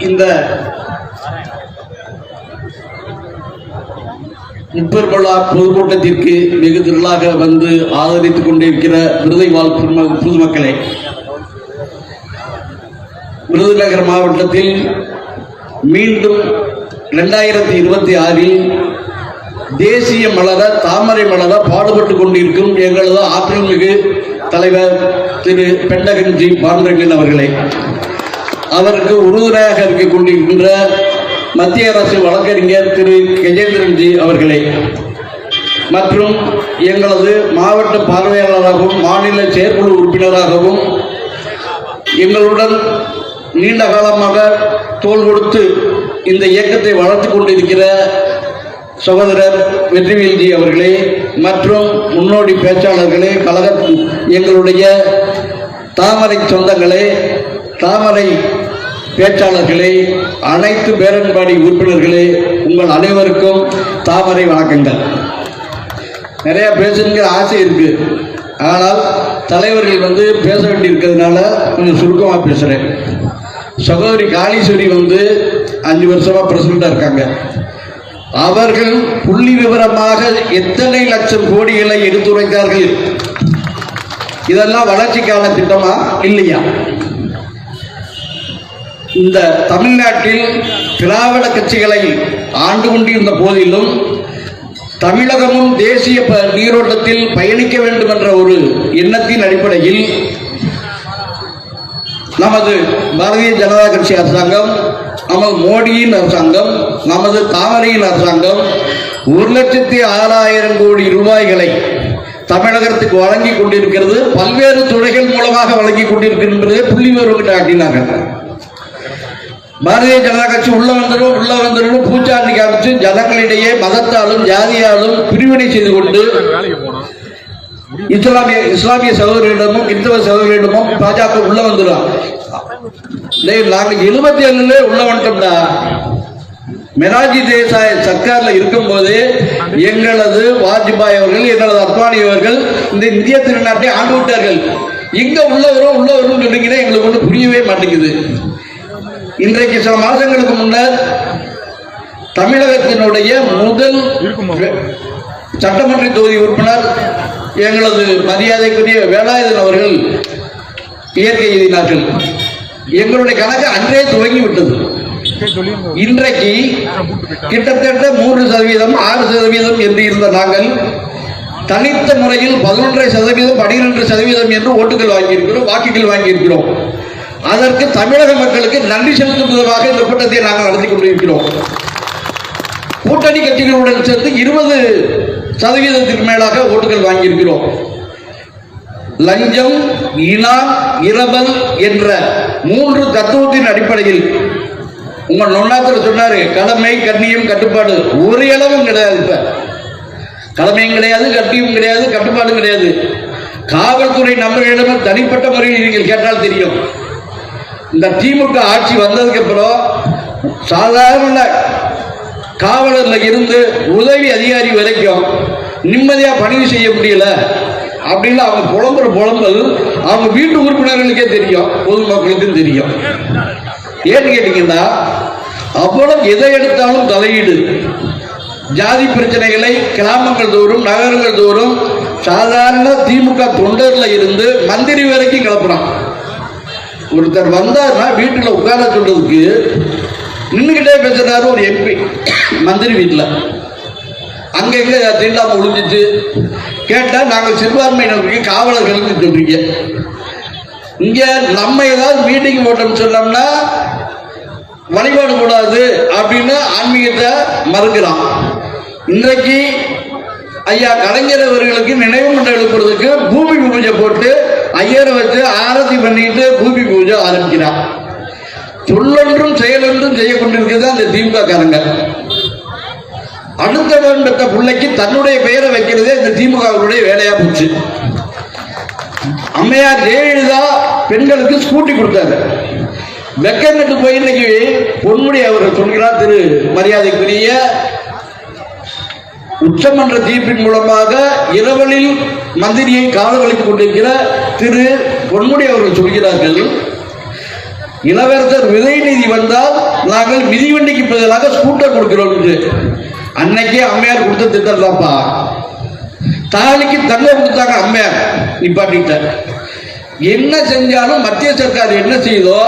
இந்த முப்பெருமலா பொதுக்கூட்டத்திற்கு வெகு திரளாக வந்து ஆதரித்துக் கொண்டிருக்கிற விருதை வாழ் பொதுமக்களே விருதுநகர் மாவட்டத்தில் மீண்டும் இரண்டாயிரத்தி இருபத்தி ஆறில் தேசிய மலர தாமரை மலர பாடுபட்டு கொண்டிருக்கும் எங்களது ஆற்றல் மிகு தலைவர் திரு பெண்டகன் ஜி பாண்டகன் அவர்களே. அவருக்கு உறுதுணையாக இருக்க கொண்டிருக்கின்ற மத்திய அரசு வழக்கறிஞர் திரு கஜேந்திரன்ஜி அவர்களே. மற்றும் எங்களது மாவட்ட பார்வையாளராகவும் மாநில செயற்குழு உறுப்பினராகவும் எங்களுடன் நீண்ட காலமாக தோல் கொடுத்து இந்த இயக்கத்தை வளர்த்து கொண்டிருக்கிற சகோதரர் வெற்றிவேல்ஜி அவர்களே மற்றும் முன்னோடி பேச்சாளர்களே கழக எங்களுடைய தாமரை சொந்தங்களே தாமரை பேச்சாளர்களே அனைத்து பேரன்பாடி உறுப்பினர்களே உங்கள் அனைவருக்கும் தாமரை வணக்கங்கள். நிறைய பேசணுங்கிற ஆசை இருக்கு. ஆனால் தலைவர்கள் வந்து பேச வேண்டியிருக்கிறதுனால கொஞ்சம் சுருக்கமாக பேசுகிறேன் சகோதரி காளீஸ்வரி வந்து அஞ்சு வருஷமாக பிரசிடண்டாக இருக்காங்க. அவர்கள் புள்ளி விவரமாக எத்தனை லட்சம் கோடிகளை எடுத்துரைத்தார்கள்? இதெல்லாம் வளர்ச்சிக்கான திட்டமா இல்லையா? இந்த தமிழ்நாட்டில் திராவிட கட்சிகளை ஆண்டு கொண்டிருந்த போதிலும் தமிழகமும் தேசிய ப- நீரோட்டத்தில் பயணிக்க வேண்டும் என்ற ஒரு எண்ணத்தின் அடிப்படையில் நமது பாரதிய ஜனதா கட்சி அரசாங்கம் நமது மோடியின் அரசாங்கம் நமது தாமரையின் அரசாங்கம் ஒரு லட்சத்தி ஆறாயிரம் கோடி ரூபாய்களை தமிழகத்துக்கு வழங்கி கொண்டிருக்கிறது. பல்வேறு துறைகள் மூலமாக வழங்கி கொண்டிருக்கின்றது புள்ளி விவரம் காட்டினார்கள். பாரதிய ஜனதா கட்சி உள்ள வந்துடும் உள்ள வந்துடும் பூச்சாண்டி காமிச்சு ஜனங்களிடையே மதத்தாலும் ஜாதியாலும் பிரிவினை செய்து கொண்டு இஸ்லாமிய இஸ்லாமிய சகோதரிடமும் கிறிஸ்தவ சகோதரிடமும் பாஜக உள்ள வந்துடும். நாங்கள் எழுபத்தி ஏழுல உள்ள வந்துட்டோம்டா. மெராஜி தேசாய் சர்க்கார்ல இருக்கும்போது எங்களது வாஜ்பாய் அவர்கள் எங்களது அத்வானி அவர்கள் இந்த இந்திய திருநாட்டை ஆண்டு விட்டார்கள். இங்க உள்ளவரும் உள்ளவரும் சொன்னீங்கன்னா எங்களுக்கு ஒன்றும் புரியவே மாட்டேங்குது. இன்றைக்கு சில மாதங்களுக்கு முன்னர் தமிழகத்தினுடைய முதல் சட்டமன்ற தொகுதி உறுப்பினர் எங்களது மரியாதைக்குரிய வேலாயுதன் அவர்கள் இயற்கை எழுதினார்கள். எங்களுடைய கணக்கு அன்றே துவங்கி விட்டது இன்றைக்கு கிட்டத்தட்ட மூன்று சதவீதம் ஆறு சதவீதம் என்று இருந்த நாங்கள் தனித்த முறையில் பதினொன்றரை சதவீதம் பனிரெண்டு சதவீதம் என்று ஓட்டுகள் வாங்கியிருக்கிறோம் வாக்குகள் வாங்கியிருக்கிறோம். அதற்கு தமிழக மக்களுக்கு நன்றி செலுத்தும் விதமாக இந்த கூட்டத்தை நாங்கள் நடத்தி கொண்டிருக்கிறோம். கூட்டணி கட்சிகளுடன் சேர்ந்து இருபது சதவீதத்திற்கு மேலாக ஓட்டுகள் வாங்கியிருக்கிறோம். லஞ்சம் இனாம் இரவல் என்ற மூன்று தத்துவத்தின் அடிப்படையில் உங்க நொன்னாத்தர் சொன்னாரு கடமை கண்ணியம் கட்டுப்பாடு ஒரு அளவும் கிடையாது இப்ப. கடமையும் கிடையாது கட்டியும் கிடையாது கட்டுப்பாடும் கிடையாது. காவல்துறை நண்பர்களிடம் தனிப்பட்ட முறையில் நீங்கள் கேட்டால் தெரியும். இந்த திமுக ஆட்சி வந்ததுக்கு அப்புறம் சாதாரண காவலர்ல இருந்து உதவி அதிகாரி வரைக்கும் நிம்மதியா பணிவு செய்ய முடியல அப்படின்னு அவங்க புலம்புற புலம்பல் அவங்க வீட்டு உறுப்பினர்களுக்கே தெரியும் பொதுமக்களுக்கும் தெரியும். ஏன்னு கேட்டீங்கன்னா அவ்வளவு எதை எடுத்தாலும் தலையீடு. ஜாதி பிரச்சனைகளை கிராமங்கள் தோறும் நகரங்கள் தோறும் சாதாரண திமுக தொண்டர்ல இருந்து மந்திரி வரைக்கும் கிளப்புறான். ஒருத்தர் வந்தாருன்னா வீட்டில் உட்கார சொல்றதுக்கு நின்றுக்கிட்டே பேசுறாரு ஒரு எம்பி மந்திரி வீட்டில் அங்கங்கே எங்க தீண்டாம ஒழிஞ்சிச்சு? கேட்டால் நாங்கள் சிறுபான்மையினருக்கு காவலர்கள் சொல்றீங்க. இங்கே நம்ம ஏதாவது மீட்டிங் போட்டோம்னு சொன்னோம்னா வழிபாடு கூடாது அப்படின்னு ஆன்மீகத்தை மறுக்கிறான் இன்றைக்கு ஐயா கலைஞர் அவர்களுக்கு நினைவு மண்டலம் எழுப்புறதுக்கு பூமி பூஜை போட்டு ஐயரை வச்சு ஆரத்தி பண்ணிட்டு பூமி பூஜை ஆரம்பிக்கிறான் சொல்லொன்றும் செயலொன்றும் செய்ய கொண்டிருக்கிறது அந்த திமுக காரங்க அடுத்தவன் பெற்ற பிள்ளைக்கு தன்னுடைய பெயரை வைக்கிறதே இந்த திமுகவுடைய வேலையா போச்சு. அம்மையார் ஜெயலலிதா பெண்களுக்கு ஸ்கூட்டி கொடுத்தாரு வெக்கங்கட்டு போய் இன்னைக்கு பொன்முடி அவர் சொல்கிறார் திரு மரியாதைக்குரிய உச்சமன்ற தீர்ப்பின் மூலமாக இரவலில் மந்திரியை காவல்களித்துக் கொண்டிருக்கிற திரு பொன்முடி அவர்கள் சொல்கிறார்கள் இளவரசர் உதயநிதி வந்தால் நாங்கள் மிதிவண்டிக்கு பதிலாக ஸ்கூட்டர் கொடுக்கிறோம் என்று. அன்னைக்கே அம்மையார் கொடுத்த திட்டம் தான்ப்பா. தாலிக்கு தங்கம் கொடுத்தாங்க அம்மையார் நிப்பாட்டிட்ட என்ன செஞ்சாலும் மத்திய சர்க்கார் என்ன செய்தோ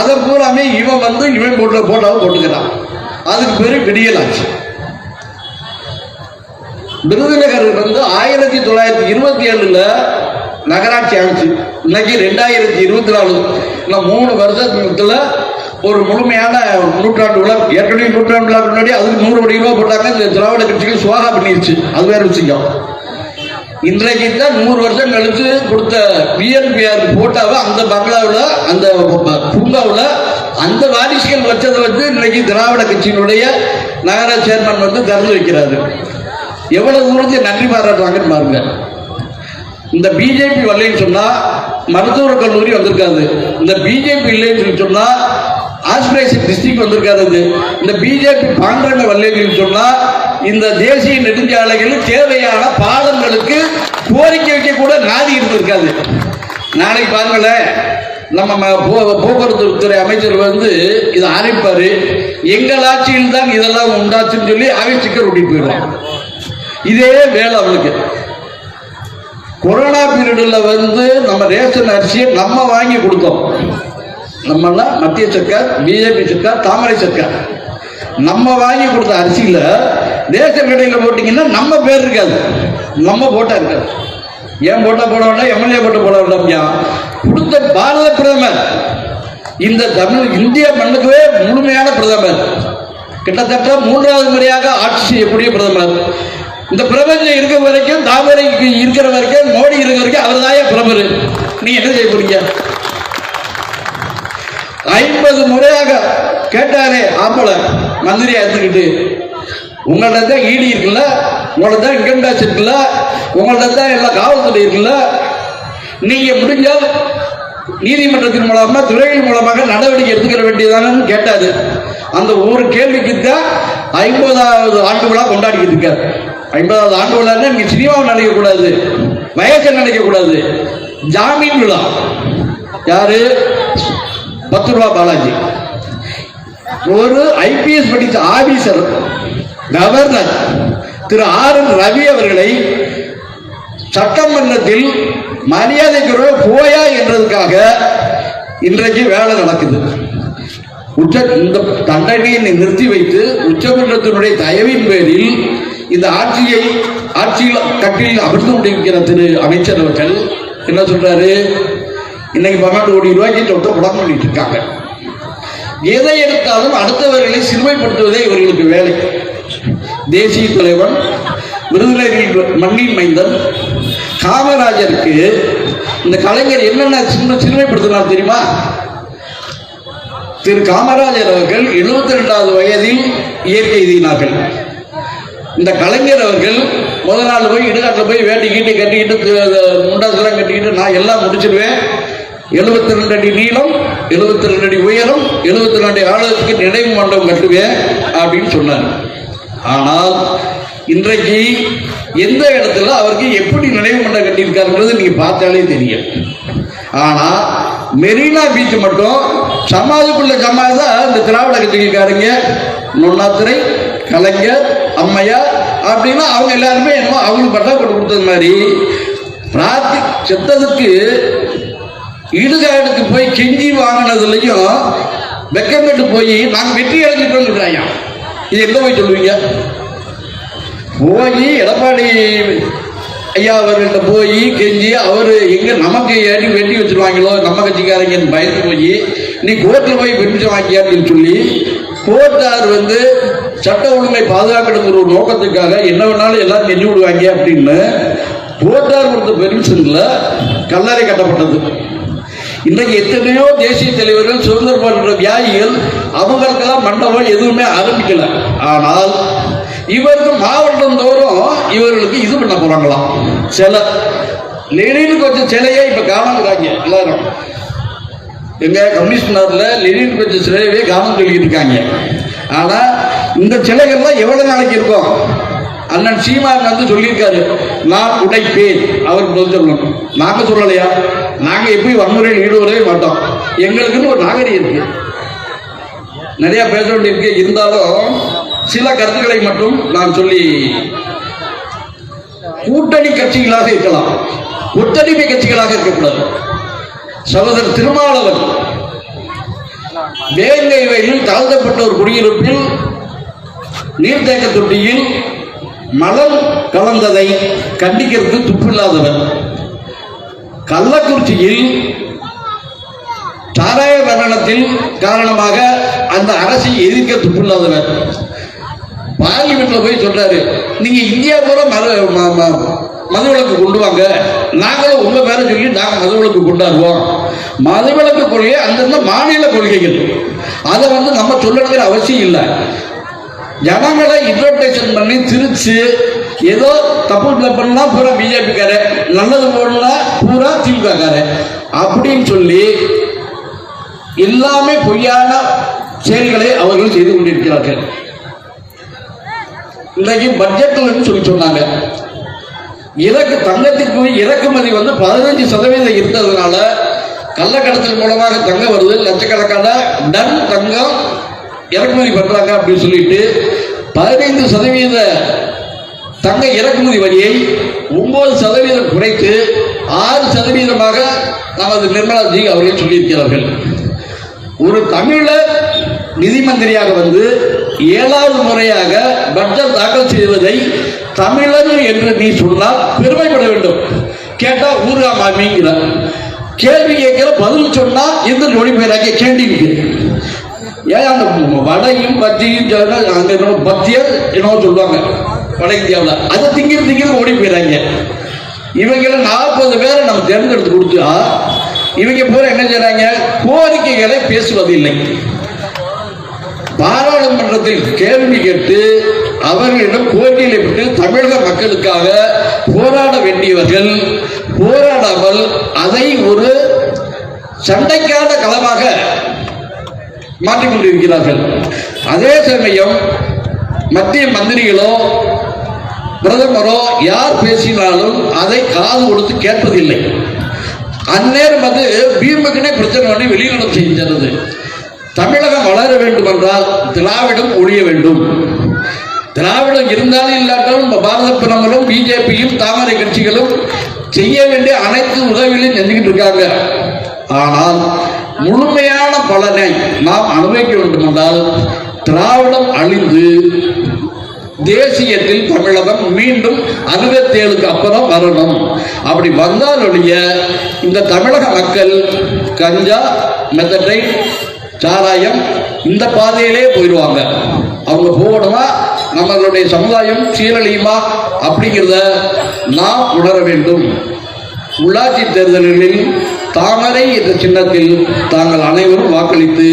அதை பூராமே இவன் வந்து இவன் போட்ட போட்டோவை போட்டுக்கிறான் அதுக்கு பேரு விடியலாச்சு. விருதுநகர் வந்து ஆயிரத்தி தொள்ளாயிரத்தி இருபத்தி ஏழுல நகராட்சி ஆச்சு. இன்னைக்கு ரெண்டாயிரத்தி இருபத்தி நாலு. இல்லை மூணு வருஷத்துல ஒரு முழுமையான நூற்றாண்டு விழா. ஏற்கனவே நூற்றாண்டு விழா முன்னாடி அதுக்கு நூறு கோடி ரூபாய் போட்டாங்க. இந்த திராவிட கட்சிகள் சுவாகா பண்ணிருச்சு. அது வேற விஷயம். இன்றைக்கு தான் நூறு வருஷம் கழிச்சு கொடுத்த பிஎன்பிஆர் போட்டாவை அந்த பங்களாவில் அந்த பூங்காவில் அந்த வாரிசுகள் வச்சதை வச்சு இன்னைக்கு திராவிட கட்சியினுடைய நகர சேர்மன் வந்து திறந்து வைக்கிறாரு. எவ்வளவு தூரத்துக்கு நன்றி பாராட்டுவாங்கன்னு பாருங்க. இந்த பிஜேபி வரலன்னு சொன்னா மருத்துவக் கல்லூரி வந்திருக்காது. இந்த பிஜேபி இல்லைன்னு சொல்லி சொன்னா ஆஸ்பிரேஷன் டிஸ்ட்ரிக்ட் வந்திருக்காது இது. இந்த பிஜேபி பாண்டரங்க வரலைன்னு சொல்லி சொன்னா இந்த தேசிய நெடுஞ்சாலைகளில் தேவையான பாலங்களுக்கு கோரிக்கை வைக்க கூட நாதி இருந்திருக்காது. நாளைக்கு பாருங்களேன் நம்ம போக்குவரத்து துறை அமைச்சர் வந்து இதை ஆரம்பிப்பாரு. எங்கள் ஆட்சியில் தான் இதெல்லாம் உண்டாச்சுன்னு சொல்லி அவை சிக்கல் ஒட்டி போயிடுவாங்க இதே வேலை அவளுக்கு. கொரோனா பீரியடில் வந்து நம்ம ரேஷன் அரிசியை நம்ம வாங்கி கொடுத்தோம். நம்மலாம் மத்திய சர்க்கார் பிஜேபி சர்க்கார் தாமரை சர்க்கார். நம்ம வாங்கி கொடுத்த அரிசியில் ரேஷன் கடையில் போட்டிங்கன்னா நம்ம பேர் இருக்காது. நம்ம போட்டா இருக்காது. ஏன் போட்டா போட வேண்டாம்? எம்எல்ஏ போட்டு போட வேண்டாம் கொடுத்த பாரத பிரதமர். இந்த தமிழ் இந்திய மண்ணுக்குவே முழுமையான பிரதமர். கிட்டத்தட்ட மூன்றாவது முறையாக ஆட்சி செய்யக்கூடிய பிரதமர். இந்த பிரபஞ்சம் இருக்க வரைக்கும் தாமரை இருக்கிற வரைக்கும் மோடி இருக்கிற வரைக்கும் அவர் தான் பிரபர். நீங்க என்ன செய்ய போறீங்க? ஐம்பது முறையாக கேட்டாரே ஆம்பள மந்திரியா இருந்துக்கிட்டு உங்கள்ட்ட தான் ஈடி இருக்குல்ல? உங்கள்ட்ட தான் இன்கம் டேக்ஸ் இருக்குல்ல? உங்கள்ட்ட தான் எல்லா காவல்துறை இருக்குல்ல? நீங்க முடிஞ்சால் நீதிமன்றத்தின் மூலமா துறையின் மூலமாக நடவடிக்கை எடுத்துக்கிற வேண்டியதானு கேட்டாரு. அந்த ஒரு கேள்விக்கு தான் ஐம்பதாவது ஆண்டு விழா கொண்டாடிக்கிட்டு இருக்காரு. ஐம்பதாவது ஆண்டு விழான்னா நீங்க சினிமாவை நினைக்க கூடாது வயசை நினைக்க கூடாது ஜாமீன் விழா. யாரு? பத்து ரூபா பாலாஜி. ஒரு ஐபிஎஸ் படித்த ஆபீசர் கவர்னர் திரு ஆர் என் ரவி அவர்களை சட்டமன்றத்தில் மரியாதை போயா என்றதுக்காக இன்றைக்கு வேலை நடக்குது. உச்ச இந்த தண்டனையை நிறுத்தி வைத்து உச்சமன்றத்தினுடைய தயவின் பேரில் இந்த ஆட்சியை ஆட்சியில் கட்டில் அமர்ந்து கொண்டிருக்கிற திரு அமைச்சர் அவர்கள் என்ன சொல்றாரு? இன்னைக்கு பன்னெண்டு கோடி ரூபாய்க்கு சொத்தை புடம் பண்ணிட்டு இருக்காங்க. எதை எடுத்தாலும் அடுத்தவர்களை சிறுமைப்படுத்துவதே இவர்களுக்கு வேலை. தேசிய தலைவன் விருதுநகரில் மண்ணின் மைந்தன் காமராஜருக்கு இந்த கலைஞர் என்னென்ன சின்ன சிறுமைப்படுத்தினார் தெரியுமா? திரு காமராஜர் அவர்கள் எழுபத்தி ரெண்டாவது வயதில் இயற்கை எழுதினார்கள் இந்த கலைஞர் அவர்கள் முதல் நாள் போய் இடுகாட்டில் போய் வேட்டி கீட்டி கட்டிக்கிட்டு முண்டாசெல்லாம் கட்டிக்கிட்டு நான் எல்லாம் முடிச்சிடுவேன். எழுபத்தி ரெண்டு அடி நீளம் எழுபத்தி ரெண்டு அடி உயரம் எழுபத்தி ரெண்டு ஆழத்துக்கு நினைவு மண்டபம் கட்டுவேன் அப்படின்னு சொன்னார். ஆனால் இன்றைக்கு எந்த இடத்துல அவருக்கு எப்படி நினைவு மண்டபம் கட்டியிருக்காருன்றது நீங்க பார்த்தாலே தெரியும். ஆனால் மெரினா பீச் மட்டும் சமாதிக்குள்ள சமாதி தான் இந்த திராவிட கட்சிக்காரங்க நொன்னாத்துறை கலைஞர் அம்மையார் அப்படின்னா அவங்க எல்லாருமே என்னமோ அவங்களுக்கு பட்டா போட்டு கொடுத்தது மாதிரி. பிரார்த்தி செத்ததுக்கு இடுகாடுக்கு போய் கெஞ்சி வாங்கினதுலையும் வெக்கங்கட்டு போய் நாங்கள் வெற்றி அடைஞ்சிட்டோம்னு சொல்கிறாங்க இது எங்கே போய் சொல்லுவீங்க? போய் எடப்பாடி ஐயா அவர்கள்ட்ட போய் கெஞ்சி அவர் எங்க நமக்கு ஏறி வெட்டி வச்சிருவாங்களோ நம்ம கட்சிக்காரங்கன்னு பயந்து போய் நீ கோர்ட்டில் போய் பெர்மிஷன் வாங்கியான்னு சொல்லி கோர்ட்டார் வந்து சட்ட ஒழுங்கை பாதுகாக்கணுங்கிற ஒரு நோக்கத்துக்காக என்ன வேணாலும் எல்லாம் நெஞ்சு விடுவாங்க அப்படின்னு கோர்ட்டார் கொடுத்த பெர்மிஷன்ல கல்லறை கட்டப்பட்டது. இன்றைக்கு எத்தனையோ தேசிய தலைவர்கள் சுதந்திர போன்ற வியாதிகள் அவங்களுக்கெல்லாம் மண்டபம் எதுவுமே ஆரம்பிக்கல. ஆனால் இவருக்கு மாவட்டம் தோறும் இவர்களுக்கு இது பண்ண போறாங்களாம் சிலை. லெனினுக்கு வச்ச சிலையே இப்ப காணாங்கிறாங்க எல்லாரும். எங்க கமிஷனர்ல லெனினுக்கு வச்ச சிலையவே காணம் சொல்லிட்டு இருக்காங்க. ஆனா இந்த சிலைகள்லாம் எவ்வளவு நாளைக்கு இருக்கும்? அண்ணன் சீமான் வந்து சொல்லியிருக்காரு நான் உடைப்பேன். அவர் பதில் சொல்லணும். நாங்க சொல்லலையா? நாங்க எப்படி வன்முறையில் ஈடுபடவே மாட்டோம். எங்களுக்குன்னு ஒரு நாகரிகம் இருக்கு. நிறைய பேச வேண்டியிருக்கு. இருந்தாலும் சில கருத்துக்களை மட்டும் நான் சொல்லி கூட்டணி கட்சிகளாக இருக்கலாம். ஒத்தடிமை கட்சிகளாக இருக்கக்கூடாது. சகோதரர் திருமாவளவன் வேங்கை வயலில் தாழ்த்தப்பட்ட ஒரு குடியிருப்பில் நீர்த்தேக்க தொட்டியில் மலம் கலந்ததை கண்டிக்கிறதுக்கு துப்பில்லாதவர் கள்ளக்குறிச்சியில் சாராய மரணத்தில் காரணமாக அந்த அரசை எதிர்க்க துப்பில்லாதவர் பார்லிமெண்ட்ல போய் சொல்றாரு நீங்க இந்தியா பூரா மது ம- ம- கொண்டு வாங்க. நாங்களும் உங்க பேரை சொல்லி மது விலக்கு கொண்டாடுவோம். மதுவிலக்கு கொள்கை அந்தந்த மாநில கொள்கைகள். அதை வந்து நம்ம சொல்லணுங்கிற அவசியம் இல்லை. ஜனங்களை இன்வெர்டேஷன் பண்ணி திருச்சு ஏதோ தப்பு பண்ணா பூரா பிஜேபி நல்லது போடனா பூரா திமுக கார அப்படின்னு சொல்லி எல்லாமே பொய்யான செயல்களை அவர்கள் செய்து கொண்டிருக்கிறார்கள். இன்றைக்கு பட்ஜெட்ல சொல்லி சொன்னாங்க. இறக்கு தங்கத்திற்கு இறக்குமதி வந்து பதினஞ்சு சதவீதம் இருந்ததுனால கள்ளக்கடத்தல் மூலமாக தங்கம் வருது. லட்சக்கணக்கான டன் தங்கம் இறக்குமதி பண்றாங்க அப்படின்னு சொல்லிட்டு பதினைந்து சதவீத தங்க இறக்குமதி வரியை ஒன்பது சதவீதம் குறைத்து ஆறு சதவீதமாக நமது நிர்மலா ஜி அவர்கள் சொல்லியிருக்கிறார்கள். ஒரு தமிழர் நிதி மந்திரியாக வந்து ஏழாவது முறையாக பட்ஜெட் தாக்கல் செய்வதை தமிழர் என்று நீ சொன்னால் பெருமைப்பட வேண்டும். கேட்டா ஊருகா மாமிங்கிற கேள்வி கேட்கிற பதில் சொன்னா இந்த நொடி பேராக கேண்டிக்கு ஏன் அந்த வடையும் பத்தியும் சொன்னா அங்க என்னமோ பத்தியர் என்னவோ சொல்லுவாங்க. வட இந்தியாவில். அதை திங்கிற திங்கிற ஓடி போயிடறாங்க இவங்கள நாற்பது பேரை நம்ம தேர்ந்தெடுத்து கொடுத்தா இவங்க பூரா என்ன செய்றாங்க? கோரிக்கைகளை பேசுவதில்லை. பாராளுமன்றத்தில் கேள்வி கேட்டு அவர்களிடம் கோரிக்கைகளை பெற்று தமிழக மக்களுக்காக போராட வேண்டியவர்கள் போராடாமல் அதை ஒரு சண்டைக்கான களமாக மாற்றிக்கொண்டிருக்கிறார்கள் அதே சமயம் மத்திய மந்திரிகளோ பிரதமரோ யார் பேசினாலும் அதை காது கொடுத்து கேட்பதில்லை. அந்நேரம் அது பீமகனே பிரச்சனை பண்ணி வெளிநடம் செஞ்சது தமிழகம் வளர வேண்டும் என்றால் திராவிடம் ஒழிய வேண்டும். திராவிடம் இருந்தாலும் இல்லாட்டாலும் நம்ம பாரத பிரதமரும் பிஜேபியும் தாமரை கட்சிகளும் செய்ய வேண்டிய அனைத்து உதவிகளையும் செஞ்சுக்கிட்டு இருக்காங்க. ஆனால் முழுமையான பலனை நாம் அனுபவிக்க வேண்டும் என்றால் திராவிடம் அழிந்து தேசியத்தில் தமிழகம் மீண்டும் அறுபத்தி ஏழுக்கு அப்புறம் வரணும். அப்படி வந்தாலுடைய இந்த தமிழக மக்கள் கஞ்சா மெத்தட்டை சாராயம் இந்த பாதையிலே போயிடுவாங்க. அவங்க போகணுமா நம்மளுடைய சமுதாயம் சீரழியுமா? அப்படிங்கிறத நாம் உணர வேண்டும். உள்ளாட்சி தேர்தல்களில் தாமரை என்ற சின்னத்தில் தாங்கள் அனைவரும் வாக்களித்து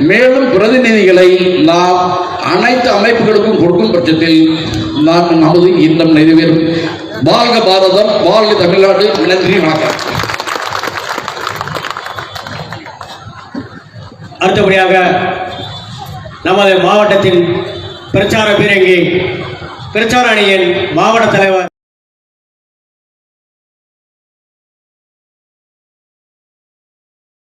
மேலும் பிரதிநிதிகளை நாம் அனைத்து அமைப்புகளுக்கும் கொடுக்கும் பட்சத்தில் நாம் நமது இன்னம் நிறைவேறும். வாழ்க பாரதம் வாழ்க தமிழ்நாடு. நன்றி வணக்கம். அடுத்தபடியாக நமது மாவட்டத்தின் பிரச்சார பீரங்கி பிரச்சார அணியின் மாவட்ட தலைவர்